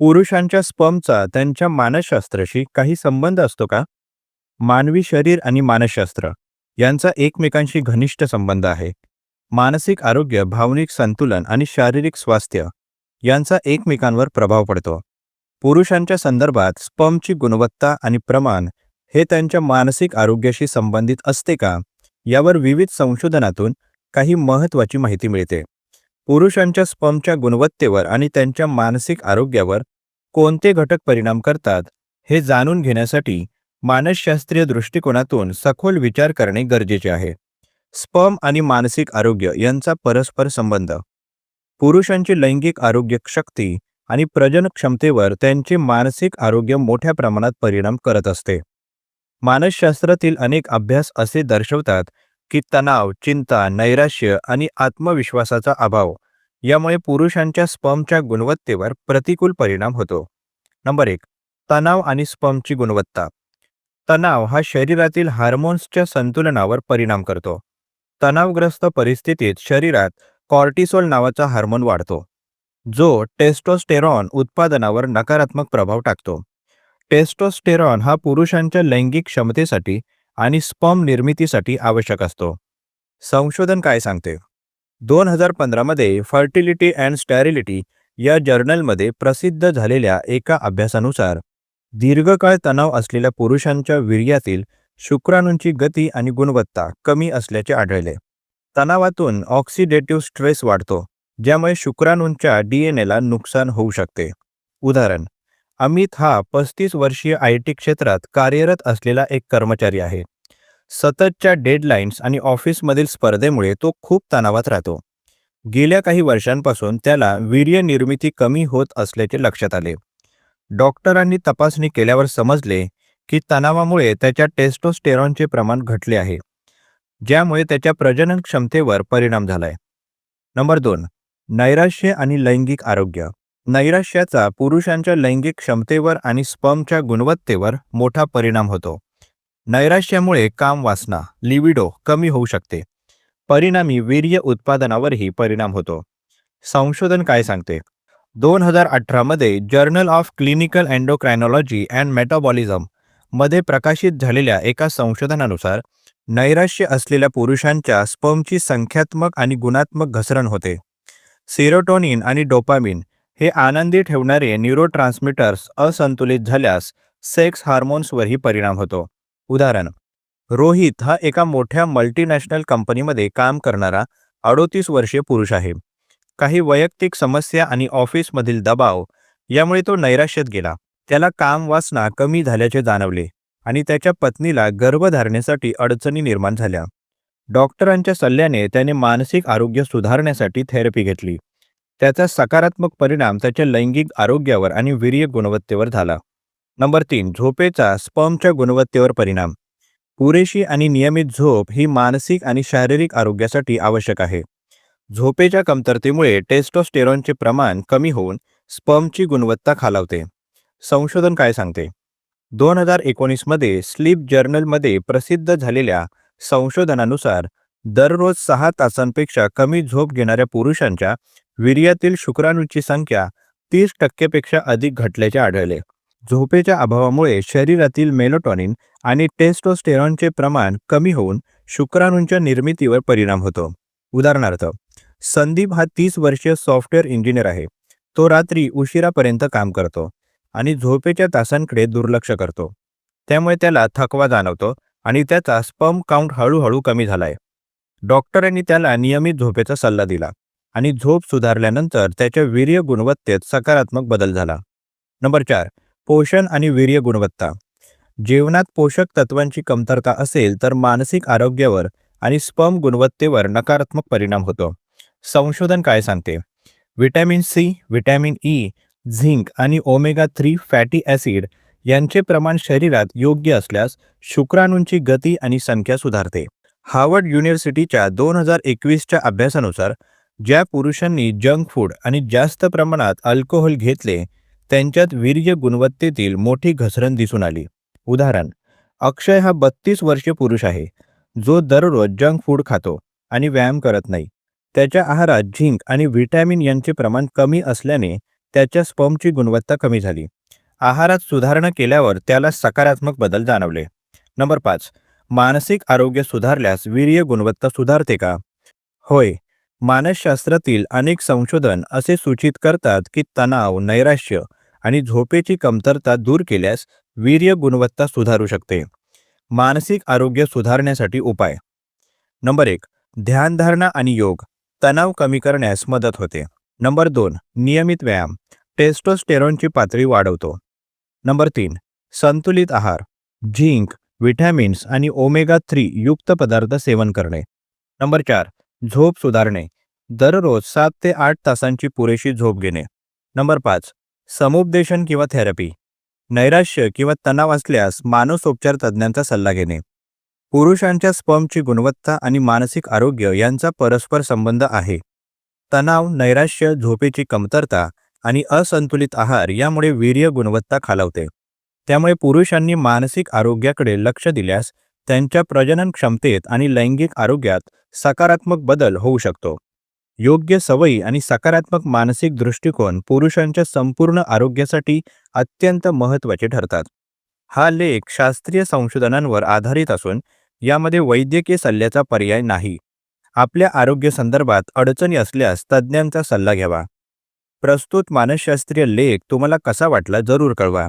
पुरुषांच्या स्पर्मचा त्यांच्या मानसशास्त्राशी काही संबंध असतो का? मानवी शरीर आणि मानसशास्त्र यांचा एकमेकांशी घनिष्ठ संबंध आहे. मानसिक आरोग्य भावनिक संतुलन आणि शारीरिक स्वास्थ्य यांचा एकमेकांवर प्रभाव पडतो. पुरुषांच्या संदर्भात स्पर्मची गुणवत्ता आणि प्रमाण हे त्यांच्या मानसिक आरोग्याशी संबंधित असते का? यावर विविध संशोधनातून काही महत्त्वाची माहिती मिळते. पुरुषांच्या स्पर्मच्या गुणवत्तेवर आणि त्यांच्या मानसिक आरोग्यावर कोणते घटक परिणाम करतात हे जाणून घेण्यासाठी मानसशास्त्रीय दृष्टिकोनातून सखोल विचार करणे गरजेचे आहे. स्पर्म आणि मानसिक आरोग्य यांचा परस्पर संबंध. पुरुषांची लैंगिक आरोग्य शक्ती आणि प्रजन क्षमतेवर त्यांचे मानसिक आरोग्य मोठ्या प्रमाणात परिणाम करत असते. मानसशास्त्रातील अनेक अभ्यास असे दर्शवतात की तणाव चिंता नैराश्य आणि आत्मविश्वासाचा अभाव यामुळे पुरुषांच्या स्पर्मच्या गुणवत्तेवर प्रतिकूल परिणाम होतो. नंबर एक तणाव आणि स्पर्मची गुणवत्ता. तणाव हा शरीरातील हार्मोन्सच्या संतुलनावर परिणाम करतो. तणावग्रस्त परिस्थितीत शरीरात कॉर्टिसोल नावाचा हार्मोन वाढतो जो टेस्टोस्टेरॉन उत्पादनावर नकारात्मक प्रभाव टाकतो. टेस्टोस्टेरॉन हा पुरुषांच्या लैंगिक क्षमतेसाठी आणि स्पर्म निर्मितीसाठी आवश्यक असतो. संशोधन काय सांगते? दोन हजार पंधरामध्ये फर्टिलिटी अँड स्टॅरिलिटी या जर्नलमध्ये प्रसिद्ध झालेल्या एका अभ्यासानुसार दीर्घकाळ तणाव असलेल्या पुरुषांच्या वीर्यातील शुक्राणूंची गती आणि गुणवत्ता कमी असल्याचे आढळले. तणावातून ऑक्सिडेटिव्ह स्ट्रेस वाढतो ज्यामुळे शुक्राणूंच्या डीएनएला नुकसान होऊ शकते. उदाहरण अमित हा पस्तीस वर्षीय आय टी क्षेत्रात कार्यरत असलेला एक कर्मचारी आहे. सततच्या डेडलाईन्स आणि ऑफिसमधील स्पर्धेमुळे तो खूप तणावात राहतो. गेल्या काही वर्षांपासून त्याला वीर्य निर्मिती कमी होत असल्याचे लक्षात आले. डॉक्टरांनी तपासणी केल्यावर समजले की तणावामुळे त्याच्या टेस्टोस्टेरॉनचे प्रमाण घटले आहे ज्यामुळे त्याच्या प्रजनन क्षमतेवर परिणाम झालाय. नंबर दोन नैराश्य आणि लैंगिक आरोग्य. नैराश्याचा पुरुषांच्या लैंगिक क्षमतेवर आणि स्पर्मच्या गुणवत्तेवर मोठा परिणाम होतो. नैराश्यामुळे काम वासना लिविडो कमी होऊ शकते. परिणामी वीर्य उत्पादनावरही परिणाम होतो. संशोधन काय सांगते? दोन हजार अठरामध्ये journal of clinical endocrinology and मेटाबॉलिझममध्ये प्रकाशित झालेल्या एका संशोधनानुसार नैराश्य असलेल्या पुरुषांच्या स्पर्मची संख्यात्मक आणि गुणात्मक घसरण होते. सिरोटोनिन आणि डोपामिन हे आनंदी ठेवणारे न्यूरोट्रान्समीटर्स असंतुलित झाल्यास सेक्स हार्मोन्सवरही परिणाम होतो. उदाहरण रोहित हा एका मोठ्या मल्टीनॅशनल कंपनीमध्ये काम करणारा अडोतीस वर्षीय पुरुष आहे. काही वैयक्तिक समस्या आणि ऑफिसमधील दबाव यामुळे तो नैराश्यात गेला. त्याला काम वासना कमी झाल्याचे जाणवले आणि त्याच्या पत्नीला गर्भधारणेसाठी अडचणी निर्माण झाल्या. डॉक्टरांच्या सल्ल्याने त्याने मानसिक आरोग्य सुधारण्यासाठी थेरपी घेतली. त्याचा सकारात्मक परिणाम त्याच्या लैंगिक आरोग्यावर आणि वीर्य गुणवत्तेवर झाला. नंबर तीन झोपेचा स्पर्मच्या गुणवत्तेवर परिणाम. पुरेशी आणि नियमित झोप ही मानसिक आणि शारीरिक आरोग्यासाठी आवश्यक आहे. झोपेच्या कमतरतेमुळे टेस्टोस्टेरॉनचे प्रमाण कमी होऊन स्पर्मची गुणवत्ता खालावते. संशोधन काय सांगते? दोन हजार एकोणीसमध्ये स्लीप जर्नलमध्ये प्रसिद्ध झालेल्या संशोधनानुसार दररोज सहा तासांपेक्षा कमी झोप घेणाऱ्या पुरुषांच्या वीर्यातील शुक्राणूंची संख्या तीस टक्केपेक्षा अधिक घटल्याचे आढळले. झोपेच्या अभावामुळे शरीरातील मेलोटॉनिन आणि टेस्टोस्टेरॉनचे प्रमाण कमी होऊन शुक्राणूंच्या निर्मितीवर परिणाम होतो. उदाहरणार्थ संदीप हा तीस वर्षीय सॉफ्टवेअर इंजिनियर आहे. तो रात्री उशिरापर्यंत काम करतो आणि झोपेच्या तासांकडे दुर्लक्ष करतो. त्यामुळे त्याला थकवा जाणवतो आणि त्याचा स्पम काउंट हळूहळू कमी झालाय. डॉक्टरांनी त्याला नियमित झोपेचा सल्ला दिला आणि झोप सुधारल्यानंतर त्याच्या वीर्य गुणवत्तेत सकारात्मक बदल झाला. नंबर चार पोषण आणि वीर्य गुणवत्ता. जेवणात पोषक तत्वांची कमतरता असेल तर मानसिक आरोग्यावर आणि स्पर्म गुणवत्तेवर नकारात्मक परिणाम होतो. संशोधन काय सांगते? Vitamin C vitamin E zinc आणि ओमेगा थ्री फॅटी ॲसिड यांचे प्रमाण शरीरात योग्य असल्यास शुक्राणूंची गती आणि संख्या सुधारते. हार्वर्ड युनिव्हर्सिटीच्या दोन हजार एकवीसच्या अभ्यासानुसार ज्या पुरुषांनी जंक फूड आणि जास्त प्रमाणात अल्कोहोल घेतले त्यांच्यात वीर्य गुणवत्तेतील मोठी घसरण दिसून आली. उदाहरण अक्षय हा बत्तीस वर्षीय पुरुष आहे जो दररोज जंक फूड खातो आणि व्यायाम करत नाही. त्याच्या आहारात झिंक आणि व्हिटॅमिन यांचे प्रमाण कमी असल्याने त्याच्या स्पर्मची गुणवत्ता कमी झाली. आहारात सुधारणा केल्यावर त्याला सकारात्मक बदल जाणवले. नंबर पाच मानसिक आरोग्य सुधारल्यास वीर्य गुणवत्ता सुधारते का? होय. मानसशास्त्रातील अनेक संशोधन असे सूचित करतात की तणाव नैराश्य आणि झोपेची कमतरता दूर केल्यास वीर्य गुणवत्ता सुधारू शकते. मानसिक आरोग्य सुधारण्यासाठी उपाय. नंबर एक ध्यानधारणा आणि योग. तणाव कमी करण्यास मदत होते. नंबर दोन नियमित व्यायाम. टेस्टोस्टेरॉनची पातळी वाढवतो. नंबर तीन संतुलित आहार. झिंक व्हिटॅमिन्स आणि ओमेगा थ्री युक्त पदार्थ सेवन करणे. नंबर चार झोप सुधारणे. दररोज सात ते आठ तासांची पुरेशी झोप घेणे. नंबर पाच समुपदेशन किंवा थेरपी. नैराश्य किंवा तणाव असल्यास मानसोपचार तज्ज्ञांचा सल्ला घेणे. पुरुषांच्या स्पर्मची गुणवत्ता आणि मानसिक आरोग्य यांचा परस्पर संबंध आहे. तणाव नैराश्य झोपेची कमतरता आणि असंतुलित आहार यामुळे वीर्य गुणवत्ता खालावते. त्यामुळे पुरुषांनी मानसिक आरोग्याकडे लक्ष दिल्यास त्यांच्या प्रजनन क्षमतेत आणि लैंगिक आरोग्यात सकारात्मक बदल होऊ शकतो. योग्य सवयी आणि सकारात्मक मानसिक दृष्टिकोन पुरुषांच्या संपूर्ण आरोग्यासाठी अत्यंत महत्त्वाचे ठरतात. हा लेख शास्त्रीय संशोधनांवर आधारित असून यामध्ये वैद्यकीय सल्ल्याचा पर्याय नाही. आपल्या आरोग्यसंदर्भात अडचणी असल्यास तज्ज्ञांचा सल्ला घ्यावा. प्रस्तुत मानसशास्त्रीय लेख तुम्हाला कसा वाटला जरूर कळवा.